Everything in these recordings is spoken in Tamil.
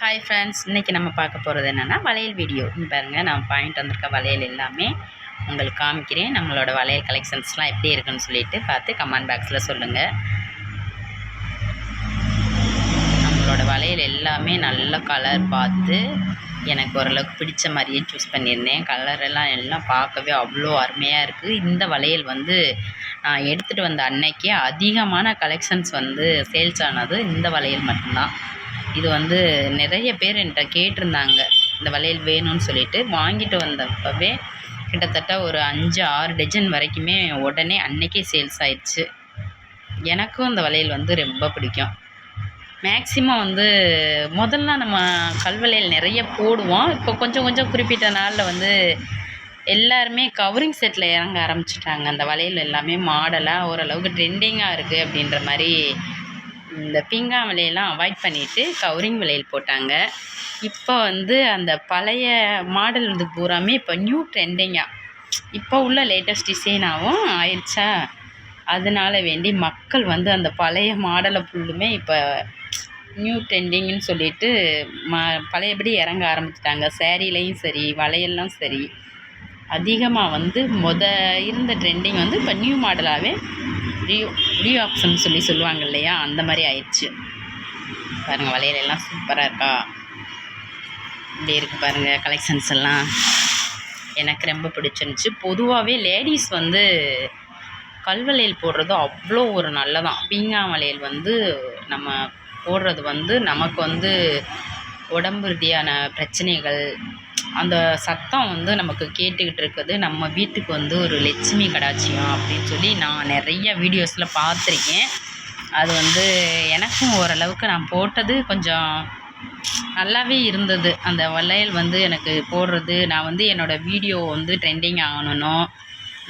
ஹாய் ஃப்ரெண்ட்ஸ் இன்றைக்கி நம்ம பார்க்க போகிறது என்னென்னா வளையல் வீடியோ பாருங்கள் நான் பாயிண்ட் வந்திருக்க வளையல் எல்லாமே உங்களுக்கு காமிக்கிறேன். நம்மளோட வளையல் கலெக்ஷன்ஸ்லாம் எப்படி இருக்குன்னு சொல்லிட்டு பார்த்து கமெண்ட் பாக்ஸில் சொல்லுங்கள் நம்மளோட வளையல் எல்லாமே நல்ல கலர் பார்த்து எனக்கு ஓரளவுக்கு பிடிச்ச மாதிரியே சூஸ் பண்ணியிருந்தேன். கலர் எல்லாம் எல்லாம் பார்க்கவே அவ்வளோ அருமையாக இருக்குது இந்த வளையல் வந்து நான் எடுத்துகிட்டு வந்த அன்னைக்கே அதிகமான கலெக்ஷன்ஸ் வந்து சேல்ஸ் ஆனது இந்த வளையல் மட்டும்தான். இது வந்து நிறைய பேர் என்கிட்ட கேட்டிருந்தாங்க. இந்த வளையல் வேணும்னு சொல்லிட்டு வாங்கிட்டு வந்தப்பவே கிட்டத்தட்ட ஒரு அஞ்சு ஆறு டஜன் வரைக்குமே உடனே அன்னைக்கே சேல்ஸ் ஆயிடுச்சு. எனக்கும் இந்த வளையல் வந்து ரொம்ப பிடிக்கும். மேக்சிமம் வந்து முதல்ல நம்ம கல்வளையல் நிறைய போடுவோம். இப்போ கொஞ்சம் கொஞ்சம் குறிப்பிட்ட நாளில் வந்து எல்லாருமே கவரிங் செட்டில் இறங்க ஆரம்பிச்சிட்டாங்க. அந்த வளையல் எல்லாமே மாடலாக ஓரளவுக்கு ட்ரெண்டிங்காக இருக்குது அப்படின்ற மாதிரி இந்த பீங்கா விலையெல்லாம் அவாய்ட் பண்ணிவிட்டு கவுரிங் விலையில் போட்டாங்க. இப்போ வந்து அந்த பழைய மாடல் வந்து பூராமே இப்போ நியூ ட்ரெண்டிங்காக இப்போ உள்ள லேட்டஸ்ட் டிசைனாகவும் ஆயிடுச்சா அதனால வேண்டி மக்கள் வந்து அந்த பழைய மாடலை ஃபுல்லுமே இப்போ நியூ ட்ரெண்டிங்னு சொல்லிட்டு ம பழையபடி இறங்க ஆரம்பிச்சிட்டாங்க. சேரீலையும் சரி வளையல்லாம் சரி. அதிகமாக வந்து மொத இருந்த ட்ரெண்டிங் வந்து இப்போ நியூ மாடலாகவே ரீ ரீ ஆப்ஷன் சொல்லி சொல்லுவாங்க இல்லையா? அந்த மாதிரி ஆயிடுச்சு. பாருங்கள் வளையல் எல்லாம் சூப்பராக இருக்கா? இப்படி இருக்குது பாருங்கள் கலெக்ஷன்ஸ் எல்லாம். எனக்கு ரொம்ப பிடிச்சிருந்துச்சி. பொதுவாகவே லேடிஸ் வந்து கல்வளையல் போடுறது அவ்வளோ ஒரு நல்லதான். பீங்கா வளையல் வந்து நம்ம போடுறது வந்து நமக்கு வந்து உடம்பு ரீதியான பிரச்சனைகள் அந்த சத்தம் வந்து நமக்கு கேட்டுக்கிட்டு இருக்குது. நம்ம வீட்டுக்கு வந்து ஒரு லட்சுமி கடாச்சியம் அப்படின்னு சொல்லி நான் நிறைய வீடியோஸில் பார்த்துருக்கேன். அது வந்து எனக்கும் ஓரளவுக்கு நான் போட்டது கொஞ்சம் நல்லாவே இருந்தது. அந்த வளையல் வந்து எனக்கு போடுறது நான் வந்து என்னோடய வீடியோ வந்து ட்ரெண்டிங் ஆகணும்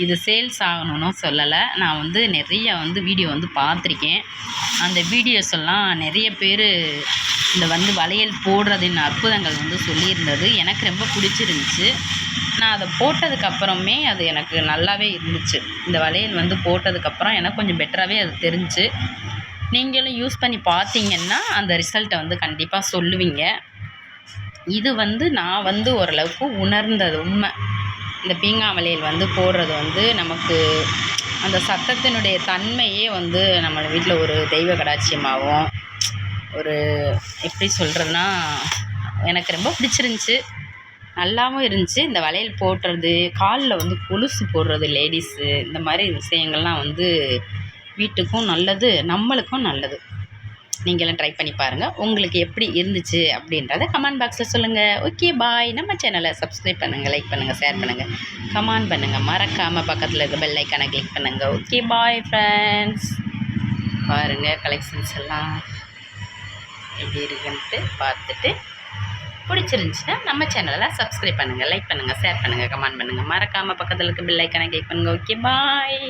இது சேல்ஸ் ஆகணும்னு சொல்லலை. நான் வந்து நிறைய வந்து வீடியோ வந்து பார்த்துருக்கேன். அந்த வீடியோஸ் எல்லாம் நிறைய பேர் இந்த வந்து வளையல் போடுறதின் அற்புதங்கள் வந்து சொல்லியிருந்தது. எனக்கு ரொம்ப பிடிச்சிருந்துச்சி. நான் அதை போட்டதுக்கப்புறமே அது எனக்கு நல்லாவே இருந்துச்சு. இந்த வளையல் வந்து போட்டதுக்கப்புறம் எனக்கு கொஞ்சம் பெட்டராகவே அது தெரிஞ்சு நீங்களும் யூஸ் பண்ணி பார்த்தீங்கன்னா அந்த ரிசல்ட்டை வந்து கண்டிப்பாக சொல்லுவீங்க. இது வந்து நான் வந்து ஓரளவுக்கு உணர்ந்தது உண்மை. இந்த பீங்கா வளையல் வந்து போடுறது வந்து நமக்கு அந்த சத்தத்தினுடைய தன்மையே வந்து நம்ம வீட்டில் ஒரு தெய்வ கடாட்சியமாகவும் ஒரு எப்படி சொல்கிறதுனா எனக்கு ரொம்ப பிடிச்சிருந்துச்சி. நல்லாவும் இருந்துச்சு. இந்த வளையல் போடுறது காலில் வந்து கொலுசு போடுறது லேடிஸு இந்த மாதிரி விஷயங்கள்லாம் வந்து வீட்டுக்கும் நல்லது நம்மளுக்கும் நல்லது. நீங்களும் ட்ரை பண்ணி பாருங்கள் உங்களுக்கு எப்படி இருந்துச்சு அப்படின்றத கமெண்ட் பாக்ஸில் சொல்லுங்கள் ஓகே பாய் நம்ம சேனலை சப்ஸ்கிரைப் பண்ணுங்கள் லைக் பண்ணுங்கள் ஷேர் பண்ணுங்கள் கமெண்ட் பண்ணுங்கள் மறக்காமல் பக்கத்தில் இருக்க பெல் ஐக்கானை கிளிக் பண்ணுங்கள் ஓகே பாய் ஃப்ரெண்ட்ஸ் பாருங்கள் கலெக்ஷன்ஸ் எல்லாம். எப்படி இருக்குன்ட்டு பார்த்துட்டு பிடிச்சிருந்துச்சுன்னா நம்ம சேனலில் சப்ஸ்கிரைப் பண்ணுங்கள் லைக் பண்ணுங்கள் ஷேர் பண்ணுங்கள் கமெண்ட் பண்ணுங்கள் மறக்காமல் பக்கத்தில் இருக்க பில்லைக்கான கிளிக் பண்ணுங்கள் ஓகே பாய்